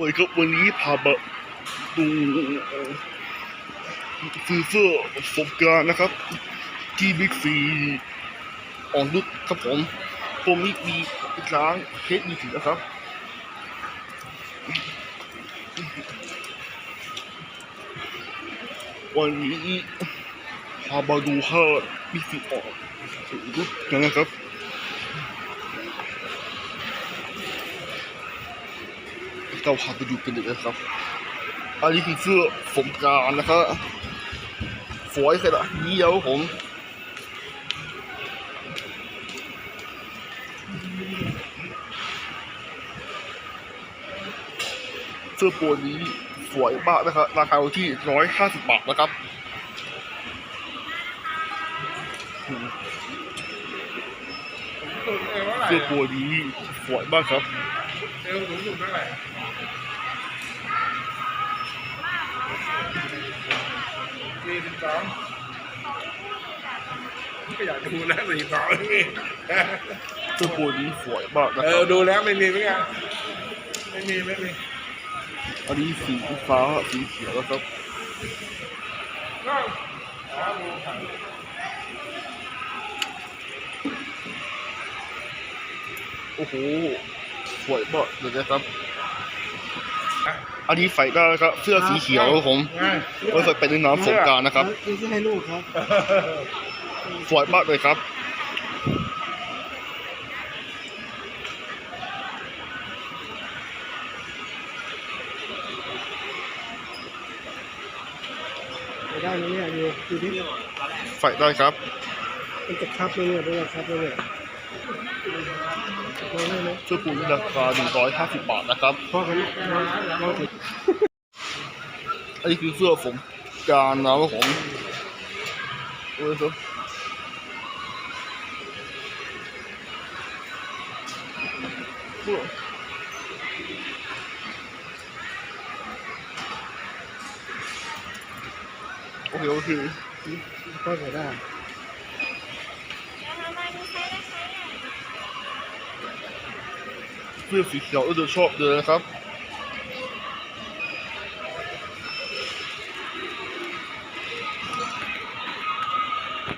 วัยครับวันนี้พามาดูซื้อเสื้อสงการนะครับ ที่บิ๊กซีออนนุชครับผมผมมีมีร้านเค้กมีสีนะครับวันนี้พามาดูห้าบิ๊กซีออนนุกนะครับ เราพาไปดูกันเลยนะครับ อันนี้คือเสื้อสงการนะครับสวยขนาดนี้แล้วผมเสื้อตัวนี้สวยมากนะครับ ราคาอยู่ที่ร้อยห้าสิบบาทนะครับเอวเท่าไหร่เสื้อตัวนี้สวยมากครับ เอวสูงสุดเท่าไหร่สี่สิบสองก็อยากดูนะสี่สิบสองนี่เสื้อตัวนี้สวยมากนะเอคอรับดูแล้วไม่มีเหมือนกันไม่มีไม่มี อันนี้สีฟ้าสีเขียวนะครับก็หาดูครับโอ้โห สวยมากเลยนะครับอันนี้ใส่ได้นะครับเสื้อสีเขียวครับผมง่ายไว้ใส่ไปในน้ำสงกรารนะครับซื้อเสื้อให้ลูกครับสวยมากเลยครับ ไปได้ไหมเนี่ยอยู่อยู่ที่ใส่ได้ครับ มันจะคับเลยเนี่ยเป็นจะคับเลยเนี่ย ลองได้ไหมเสื้อปูนราคา 150 บาทนะครับ อันนี้คือเสื้อผมการนะครับผมโอ้ยครับโอเคโอเคพ่อใส่ได้ เสื้อสีเขียวเออจะชอบเลยนะครับ